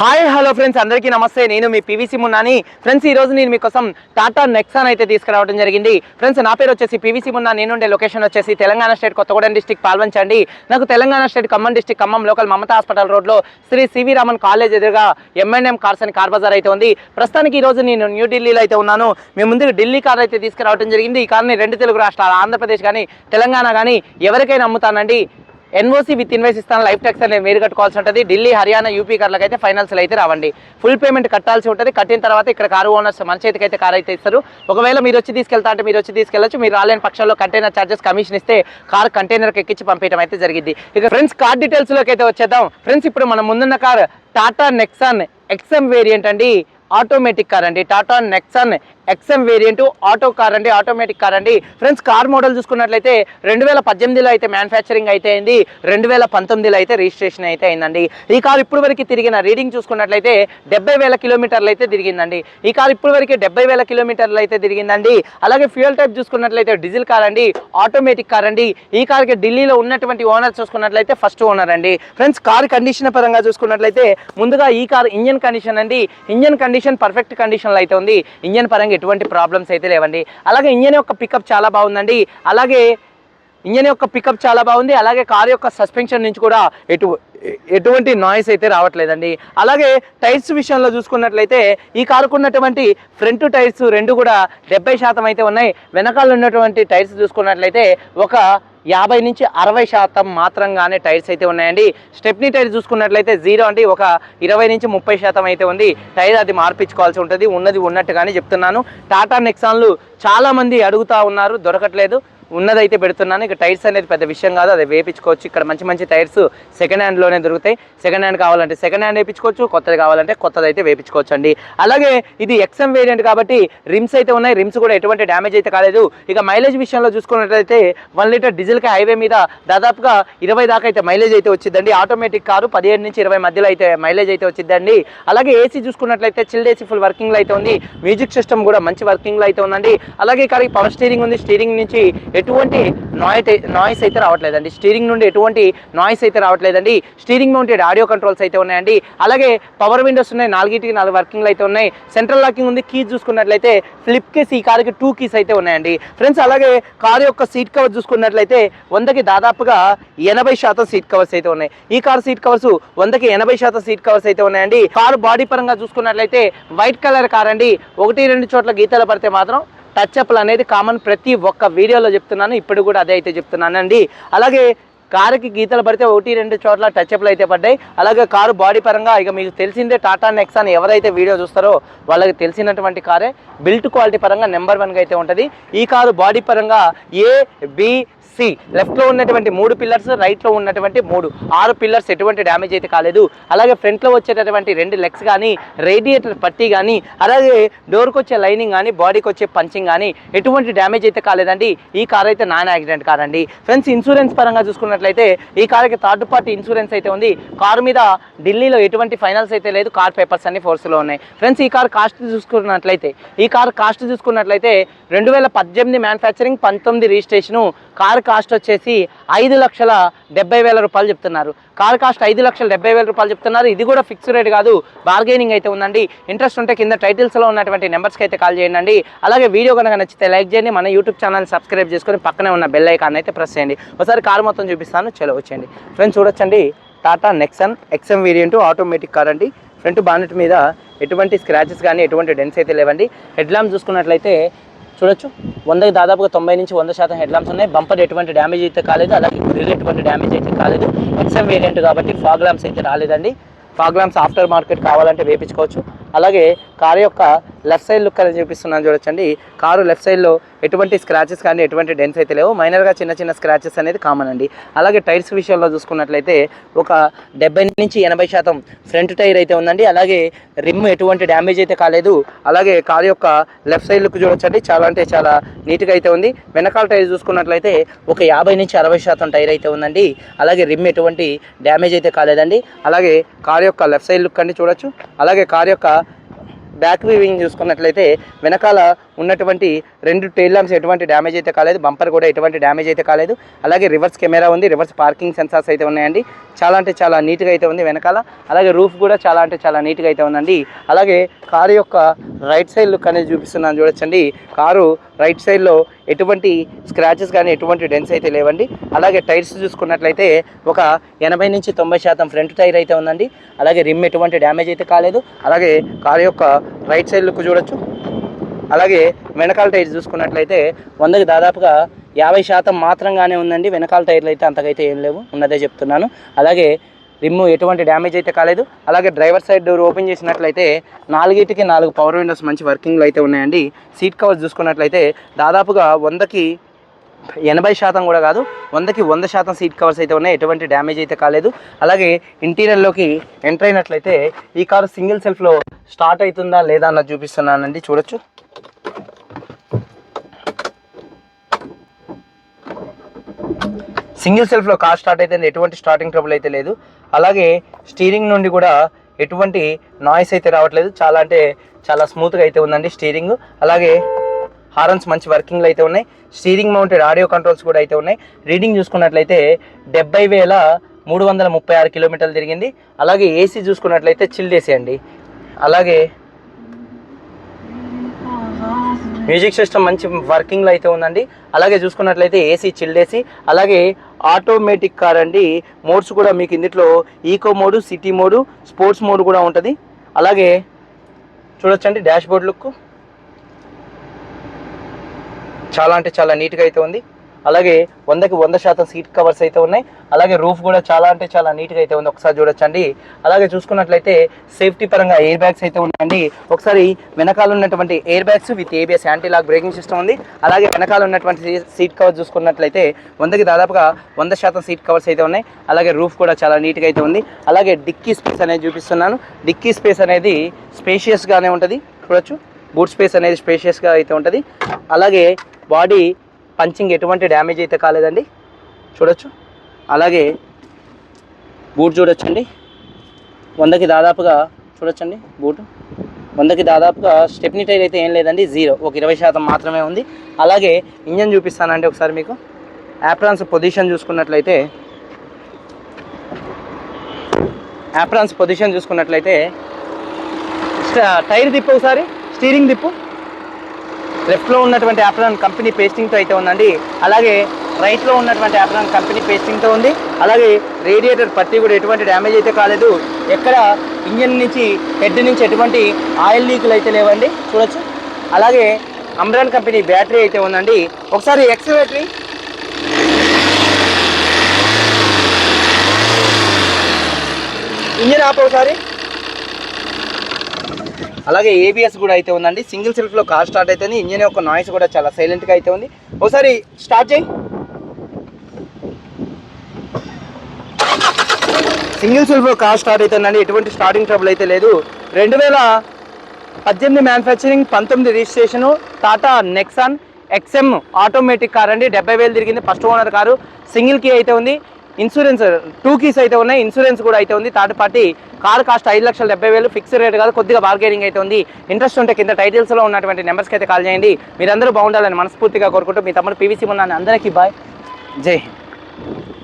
Hi hello friends అందరికీ నమస్తే. నేను మీ పీవీసీ మున్నాని. ఫ్రెండ్స్ ఈ రోజు నేను మీకోసం టాటా నెక్సాన్ అయితే తీసుకురావడం జరిగింది. ఫ్రెండ్స్ నా పేరు వచ్చేసి పీవీసీ మున్నా. నేను ఉండే లొకేషన్ వచ్చేసి తెలంగాణ స్టేట్ కొత్తగూడెం డిస్టిక్ పాల్వంచండి. నాకు Telangana state Khammam district Khammam local Mamata hospital రోడ్లో Shri C V Raman college ఎదురుగా ఎంఎన్ఎం కార్స్ అని కార్ బజార్ అయితే ఉంది. ప్రస్తుతానికి ఈ రోజు నేను న్యూఢిల్లీలో అయితే ఉన్నాను. మేము ముందుకు ఢిల్లీ కార్ అయితే తీసుకురావడం జరిగింది. ఈ కార్ని రెండు తెలుగు రాష్ట్రాలు ఆంధ్రప్రదేశ్ కానీ తెలంగాణ కానీ ఎవరికైనా అమ్ముతానండి. ఎన్ఓసి విత్ ఇన్వైస్ ఇస్తాను లైఫ్ ట్యాక్స్ అనేది మీరు కట్టుకోవాల్సి ఉంటుంది. ఢిల్లీ హర్యానా యూపీ కార్లకు అయితే ఫైనాన్స్లో అయితే రావండి. ఫుల్ పేమెంట్ కట్టాల్సి ఉంటుంది. కట్టిన తర్వాత ఇక్కడ కారు ఓనర్స్ మన చేతికి అయితే కార్ అయితే ఇస్తారు. ఒకవేళ మీరు వచ్చి తీసుకెళ్తా అంటే మీరు వచ్చి తీసుకెళ్ళచ్చు. మీరు రాలేని పక్షంలో కంటైనర్ చార్జెస్ కమిషన్ ఇస్తే కార్ కంటైనర్కి ఎక్కించి పంపించడం అయితే జరిగింది ఇక ఫ్రెండ్స్ కార్ డీటెయిల్స్లోకి అయితే వచ్చేద్దాం. ఫ్రెండ్స్ ఇప్పుడు మనం ముందున్న car Tata Nexon XM variant అండి. ఆటోమేటిక్ కార్ అండి. Tata Nexon XM variant auto car అండి ఆటోమేటిక్ కార్ అండి. ఫ్రెండ్స్ కార్ మోడల్ చూసుకున్నట్లయితే రెండు వేల పద్దెనిమిదిలో అయితే మ్యానుఫ్యాక్చరింగ్ అయితే అయింది రెండు వేల పంతొమ్మిదిలో అయితే రిజిస్ట్రేషన్ అయితే అయిందండి. ఈ కార్ ఇప్పుడు వరకు తిరిగిన రీడింగ్ చూసుకున్నట్లయితే డెబ్బై వేల కిలోమీటర్లు అయితే తిరిగిందండి. ఈ కార్ ఇప్పుడు వరకు డెబ్బై వేల కిలోమీటర్లు అయితే తిరిగిందండి. అలాగే ఫ్యూయల్ టైప్ చూసుకున్నట్లయితే డీజిల్ కార్ అండి ఆటోమేటిక్ కార్ అండి. ఈ కార్కి ఢిల్లీలో ఉన్నటువంటి ఓనర్ చూసుకున్నట్లయితే ఫస్ట్ ఓనర్ అండి. ఫ్రెండ్స్ కార్ కండిషన్ పరంగా చూసుకున్నట్లయితే ముందుగా ఈ కార్ ఇంజన్ కండిషన్ అండి. ఇంజన్ కండిషన్ పర్ఫెక్ట్ కండిషన్లో అయితే ఉంది. ఇంజన్ పరంగా ఎటువంటి ప్రాబ్లమ్స్ అయితే లేవండి. అలాగే ఇంజన్ యొక్క పికప్ చాలా బాగుందండి. అలాగే ఇంజన్ యొక్క పికప్ చాలా బాగుంది. అలాగే కారు యొక్క సస్పెన్షన్ నుంచి కూడా ఎటు ఎటువంటి నాయిస్ అయితే రావట్లేదండి. అలాగే టైర్స్ విషయంలో చూసుకున్నట్లయితే ఈ కారుకు ఉన్నటువంటి ఫ్రంట్ టైర్స్ రెండు కూడా డెబ్బై శాతం అయితే ఉన్నాయి. వెనకాల ఉన్నటువంటి టైర్స్ చూసుకున్నట్లయితే ఒక యాభై నుంచి అరవై శాతం మాత్రంగానే టైర్స్ అయితే ఉన్నాయండి. స్టెప్నీ టైర్ చూసుకున్నట్లయితే జీరో అండి ఒక ఇరవై నుంచి ముప్పై శాతం అయితే ఉంది. టైర్ అది మార్పించుకోవాల్సి ఉంటుంది. ఉన్నది ఉన్నట్టుగానే చెప్తున్నాను. టాటా నెక్సాన్లు చాలామంది అడుగుతా ఉన్నారు దొరకట్లేదు. ఉన్నదైతే పెడుతున్నాను. ఇక టైర్స్ అనేది పెద్ద విషయం కాదు. అది వేపించుకోవచ్చు. ఇక్కడ మంచి మంచి టైర్స్ సెకండ్ హ్యాండ్లోనే దొరుకుతాయి. సెకండ్ హ్యాండ్ కావాలంటే సెకండ్ హ్యాండ్ వేయించుకోవచ్చు కొత్తది కావాలంటే కొత్తది అయితే వేపించుకోవచ్చు అండి అలాగే ఇది ఎక్స్ఎం వేరియంట్ కాబట్టి రిమ్స్ అయితే ఉన్నాయి. రిమ్స్ కూడా ఎటువంటి డ్యామేజ్ అయితే కాలేదు. ఇక మైలేజ్ విషయంలో చూసుకున్నట్లయితే వన్ లీటర్ డీజిల్కి హైవే మీద దాదాపుగా ఇరవై దాకా అయితే మైలేజ్ అయితే వచ్చిందండి. ఆటోమేటిక్ కారు పదిహేడు నుంచి ఇరవై మధ్యలో అయితే మైలేజ్ అయితే వచ్చిందండి. అలాగే ఏసీ చూసుకున్నట్లయితే చిల్డ్ ఏసీ ఫుల్ వర్కింగ్లో అయితే ఉంది. మ్యూజిక్ సిస్టమ్ కూడా మంచి వర్కింగ్లో అయితే ఉందండి. అలాగే ఇక్కడ పవర్ స్టీరింగ్ ఉంది. స్టీరింగ్ నుంచి ఎటువంటి నాయిస్ నాయిస్ అయితే రావట్లేదండి. స్టీరింగ్ నుండి ఎటువంటి నాయిస్ అయితే రావట్లేదండి. స్టీరింగ్ మౌంటెడ్ ఆడియో కంట్రోల్స్ అయితే ఉన్నాయండి. అలాగే పవర్ విండోస్ ఉన్నాయి. నాలుగిటికి నాలుగు వర్కింగ్లు అయితే ఉన్నాయి. సెంట్రల్ లాకింగ్ ఉంది. కీస్ చూసుకున్నట్లయితే ఫ్లిప్ కేస్ ఈ కార్కి టూ కీస్ అయితే ఉన్నాయండి. ఫ్రెండ్స్ అలాగే కారు యొక్క సీట్ కవర్ చూసుకున్నట్లయితే వందకి దాదాపుగా ఎనభై శాతం సీట్ కవర్స్ అయితే ఉన్నాయి. ఈ కార్ సీట్ కవర్స్ వందకి ఎనభై శాతం సీట్ కవర్స్ అయితే ఉన్నాయండి. కారు బాడీ పరంగా చూసుకున్నట్లయితే వైట్ కలర్ కార్ అండి ఒకటి రెండు చోట్ల గీతలు పడితే మాత్రం టచ్అప్లు అనేది కామన్ ప్రతి ఒక్క వీడియోలో చెప్తున్నాను. ఇప్పుడు కూడా అదే అయితే చెప్తున్నానండి. అలాగే కారుకి గీతలు పడితే ఒకటి రెండు చోట్ల టచ్అప్లు అయితే పడ్డాయి. అలాగే కారు బాడీ పరంగా ఇక మీకు తెలిసిందే టాటా నెక్సాన్ ఎవరైతే వీడియో చూస్తారో వాళ్ళకి తెలిసినటువంటి కారే. బిల్ట్ క్వాలిటీ పరంగా నెంబర్ వన్గా అయితే ఉంటుంది. ఈ కారు బాడీ పరంగా ఏ బి సి లెఫ్ట్లో ఉన్నటువంటి మూడు పిల్లర్స్ రైట్లో ఉన్నటువంటి మూడు. ఆరు పిల్లర్స్ ఎటువంటి డ్యామేజ్ అయితే కాలేదు. అలాగే ఫ్రంట్లో వచ్చేటటువంటి రెండు లెగ్స్ కానీ రేడియేటర్ పట్టీ కానీ అలాగే డోర్కి వచ్చే లైనింగ్ కానీ బాడీకి వచ్చే పంచింగ్ కానీ ఎటువంటి డ్యామేజ్ అయితే కాలేదండి. ఈ కార్ అయితే నాన్ యాక్సిడెంట్ కార్ అండి. ఫ్రెండ్స్ ఇన్సూరెన్స్ పరంగా చూసుకున్నట్లయితే ఈ కార్కి థర్డ్ పార్టీ ఇన్సూరెన్స్ అయితే ఉంది. కారు మీద ఢిల్లీలో ఎటువంటి ఫైనల్స్ అయితే లేదు. కార్ పేపర్స్ అన్ని ఫోర్స్లో ఉన్నాయి. ఫ్రెండ్స్ ఈ కార్ కాస్ట్ చూసుకున్నట్లయితే ఈ కార్ కాస్ట్ చూసుకున్నట్లయితే రెండు వేల పద్దెనిమిది మ్యానుఫ్యాక్చరింగ్ పంతొమ్మిది రిజిస్ట్రేషను కార్ కాస్ట్ వచ్చేసి ఐదు లక్షల డెబ్బై వేల రూపాయలు చెప్తున్నారు. కార్ కాస్ట్ ఐదు లక్షల డెబ్బై వేల రూపాయలు చెప్తున్నారు. ఇది కూడా ఫిక్స్ రేట్ కాదు. బార్గెనింగ్ అయితే ఉందండి. ఇంట్రెస్ట్ ఉంటే కింద టైటిల్స్లో ఉన్నటువంటి నెంబర్స్కి అయితే కాల్ చేయండి అలాగే వీడియో కనుక నచ్చితే లైక్ చేయండి. మన యూట్యూబ్ ఛానల్ సబ్స్క్రైబ్ చేసుకొని పక్కనే ఉన్న బెల్ ఐకాన్ అయితే ప్రెస్ చేయండి. ఒకసారి కార్ మొత్తం చూపిస్తాను. చలో వచ్చేయండి. ఫ్రెండ్స్ చూడొచ్చండి. Tata Nexon XM variant automatic car అండి. ఫ్రంట్ బానెట్ మీద ఎటువంటి స్క్రాచెస్ కానీ ఎటువంటి డెన్స్ అయితే లేవండి. హెడ్ ల్యాంప్ చూసుకున్నట్లయితే చూడొచ్చు. వందకి దాదాపుగా తొంభై నుంచి వంద శాతం హెడ్ ఉన్నాయి. బంపర్ ఎటువంటి డ్యామేజ్ అయితే కాలేదు. అలాగే గ్రిల్ ఎటువంటి డ్యామేజ్ అయితే కాలేదు. ఎక్స్ఎం వేరియంట్ కాబట్టి ఫాగ్ అయితే రాలేదండి. ఫాగ్ ల్యాంప్స్ ఆఫ్టర్ మార్కెట్ కావాలంటే వేపించుకోవచ్చు. అలాగే కారు యొక్క లెఫ్ట్ సైడ్ లుక్ అని చూపిస్తున్నాను చూడొచ్చండి. కారు లెఫ్ట్ సైడ్లో ఎటువంటి స్క్రాచెస్ కానీ ఎటువంటి డెన్స్ అయితే లేవు. మైనర్గా చిన్న చిన్న స్క్రాచెస్ అనేది కామన్ అండి. అలాగే టైర్స్ విషయంలో చూసుకున్నట్లయితే ఒక డెబ్బై నుంచి ఎనభై శాతం ఫ్రంట్ టైర్ అయితే ఉందండి. అలాగే రిమ్ ఎటువంటి డ్యామేజ్ అయితే కాలేదు. అలాగే కారు యొక్క లెఫ్ట్ సైడ్ లుక్ చూడొచ్చండి. చాలా అంటే చాలా నీట్గా అయితే ఉంది. వెనకాల టైర్ చూసుకున్నట్లయితే ఒక యాభై నుంచి అరవై శాతం టైర్ అయితే ఉందండి. అలాగే రిమ్ ఎటువంటి డ్యామేజ్ అయితే కాలేదండి. అలాగే కారు యొక్క లెఫ్ట్ సైడ్ లుక్ అండి చూడొచ్చు. అలాగే కారు యొక్క బ్యాక్ వీవింగ్ చూసుకున్నట్లయితే వెనకాల ఉన్నటువంటి రెండు టైల్ ల్యాంప్స్ ఎటువంటి డ్యామేజ్ అయితే కాలేదు బంపర్ కూడా ఎటువంటి డ్యామేజ్ అయితే కాలేదు. అలాగే రివర్స్ కెమెరా ఉంది రివర్స్ పార్కింగ్ సెన్సార్స్ అయితే ఉన్నాయండి. చాలా అంటే చాలా నీట్గా అయితే ఉంది వెనకాల. అలాగే రూఫ్ కూడా చాలా అంటే చాలా నీట్గా అయితే ఉందండి. అలాగే కారు యొక్క రైట్ సైడ్ లుక్ అనేది చూపిస్తున్నాను చూడొచ్చండి. కారు రైట్ సైడ్లో ఎటువంటి స్క్రాచెస్ కానీ ఎటువంటి డెన్స్ అయితే లేవండి. అలాగే టైర్స్ చూసుకున్నట్లయితే ఒక ఎనభై నుంచి తొంభై శాతం ఫ్రంట్ టైర్ అయితే ఉందండి. అలాగే రిమ్ ఎటువంటి డ్యామేజ్ అయితే కాలేదు. అలాగే కారు యొక్క రైట్ సైడ్ లుక్ చూడొచ్చు. అలాగే వెనకాల టైర్ చూసుకున్నట్లయితే వందకి దాదాపుగా యాభై శాతం మాత్రంగానే ఉందండి. వెనకాల టైర్లు అయితే అంతకైతే ఏం లేవు. ఉన్నదే చెప్తున్నాను. అలాగే రిమ్ ఎటువంటి డ్యామేజ్ అయితే కాలేదు. అలాగే డ్రైవర్ సైడ్ డోర్ ఓపెన్ చేసినట్లయితే నాలుగిటికి నాలుగు పవర్ విండోస్ మంచి వర్కింగ్లో అయితే ఉన్నాయండి. సీట్ కవర్స్ చూసుకున్నట్లయితే దాదాపుగా వందకి ఎనభై శాతం కూడా కాదు వందకి వంద శాతం సీట్ కవర్స్ అయితే ఉన్నాయి. ఎటువంటి డ్యామేజ్ అయితే కాలేదు. అలాగే ఇంటీరియర్లోకి ఎంటర్ అయినట్లయితే ఈ కారు సింగిల్ సెల్ఫ్లో స్టార్ట్ అవుతుందా లేదా అన్నది చూపిస్తున్నానండి. చూడొచ్చు. సింగిల్ సెల్ఫ్లో కార్ స్టార్ట్ అయితే ఎటువంటి స్టార్టింగ్ ట్రబుల్ అయితే లేదు. అలాగే స్టీరింగ్ నుండి కూడా ఎటువంటి నాయిస్ అయితే రావట్లేదు. చాలా అంటే చాలా స్మూత్గా అయితే ఉందండి స్టీరింగ్ అలాగే హారన్స్ మంచి వర్కింగ్లో అయితే ఉన్నాయి. స్టీరింగ్ మౌంటెడ్ ఆడియో కంట్రోల్స్ కూడా అయితే ఉన్నాయి. రీడింగ్ చూసుకున్నట్లయితే డెబ్బై వేల మూడు వందల ముప్పై ఆరు కిలోమీటర్లు తిరిగింది. అలాగే ఏసీ చూసుకున్నట్లయితే చిల్ చేసేయండి అండి. అలాగే మ్యూజిక్ సిస్టమ్ మంచి వర్కింగ్లో అయితే ఉందండి. అలాగే చూసుకున్నట్లయితే ఏసీ చిల్డేసి అలాగే ఆటోమేటిక్ కార్ అండి. మోడ్స్ కూడా మీకు ఇందులో eco mode city mode sports mode కూడా ఉంటుంది. అలాగే చూడొచ్చండి డాష్ బోర్డ్ లుక్. చాలా అంటే చాలా నీట్గా అయితే ఉంది. అలాగే వందకి వంద శాతం సీట్ కవర్స్ అయితే ఉన్నాయి. అలాగే రూఫ్ కూడా చాలా అంటే చాలా నీట్గా అయితే ఉంది. ఒకసారి చూడొచ్చండి. అలాగే చూసుకున్నట్లయితే సేఫ్టీ పరంగా ఎయిర్ బ్యాగ్స్ అయితే ఉన్నాయండి. ఒకసారి వెనకాల ఉన్నటువంటి air bags with ABS anti lock braking system ఉంది. అలాగే వెనకాల ఉన్నటువంటి సీట్ కవర్ చూసుకున్నట్లయితే వందకి దాదాపుగా వంద శాతం సీట్ కవర్స్ అయితే ఉన్నాయి. అలాగే రూఫ్ కూడా చాలా నీట్గా అయితే ఉంది. అలాగే డిక్కీ స్పేస్ అనేది చూపిస్తున్నాను. డిక్కీ స్పేస్ అనేది స్పేషియస్గానే ఉంటుంది. చూడొచ్చు. బూట్ స్పేస్ అనేది స్పేషియస్గా అయితే ఉంటుంది. అలాగే బాడీ పంచింగ్ ఎటువంటి డ్యామేజ్ అయితే కాలేదండి. చూడొచ్చు. అలాగే బూట్ చూడొచ్చండి. వందకి దాదాపుగా చూడొచ్చండి బూట్. వందకి దాదాపుగా స్టెప్నీ టైర్ అయితే ఏం లేదండి జీరో. ఒక ఇరవై శాతం మాత్రమే ఉంది. అలాగే ఇంజన్ చూపిస్తానండి ఒకసారి మీకు. యాప్రాన్స్ పొజిషన్ చూసుకున్నట్లయితే యాప్రాన్స్ పొజిషన్ చూసుకున్నట్లయితే టైర్ తిప్పు ఒకసారి. స్టీరింగ్ దిప్పు. లెఫ్ట్లో ఉన్నటువంటి యాప్రాన్ కంపెనీ పేస్టింగ్తో అయితే ఉందండి. అలాగే రైట్లో ఉన్నటువంటి యాప్రాన్ కంపెనీ పేస్టింగ్తో ఉంది. అలాగే రేడియేటర్ పట్టి కూడా ఎటువంటి డ్యామేజ్ అయితే కాలేదు. ఎక్కడ ఇంజన్ నుంచి హెడ్ నుంచి ఎటువంటి ఆయిల్ లీకులు అయితే లేవండి. చూడొచ్చు. అలాగే అమ్రాన్ కంపెనీ బ్యాటరీ అయితే ఉందండి. ఒకసారి ఎక్స్వేటరీ ఇంజన్ ఆపు ఒకసారి. అలాగే ఏబిఎస్ కూడా అయితే ఉందండి. సింగిల్ సెల్ఫ్లో కార్ స్టార్ట్ అయితే ఇంజన్ యొక్క నాయిస్ కూడా చాలా సైలెంట్గా అయితే ఉంది. ఒకసారి స్టార్ట్ చేయి. సింగిల్ సెల్ఫ్లో కార్ స్టార్ట్ అవుతుందండి ఎటువంటి స్టార్టింగ్ ట్రబుల్ అయితే లేదు. రెండు వేల పద్దెనిమిది మ్యానుఫ్యాక్చరింగ్ పంతొమ్మిది registration Tata Nexon XM automatic car అండి. డెబ్బై వేలు తిరిగింది first owner car. Single key అయితే ఉంది. ఇన్సూరెన్స్ టూ కీస్ అయితే ఉన్నాయి. ఇన్సూరెన్స్ కూడా అయితే ఉంది. థర్డ్ పార్టీ కార్ కాస్ట్ ఐదు లక్షల డెబ్బై వేలు. ఫిక్స్డ్ రేట్ కాదు. కొద్దిగా బార్గెనింగ్ అయితే ఉంది. ఇంట్రెస్ట్ ఉంటే కింద టైటిల్స్లో ఉన్నటువంటి నెంబర్స్కి అయితే కాల్ చేయండి. మీరందరూ బాగుండాలని మనస్ఫూర్తిగా కోరుకుంటూ మీ తమ్ముడు పీవీసీ ఉన్నాను అందరికీ బాయ్ జై హింద్.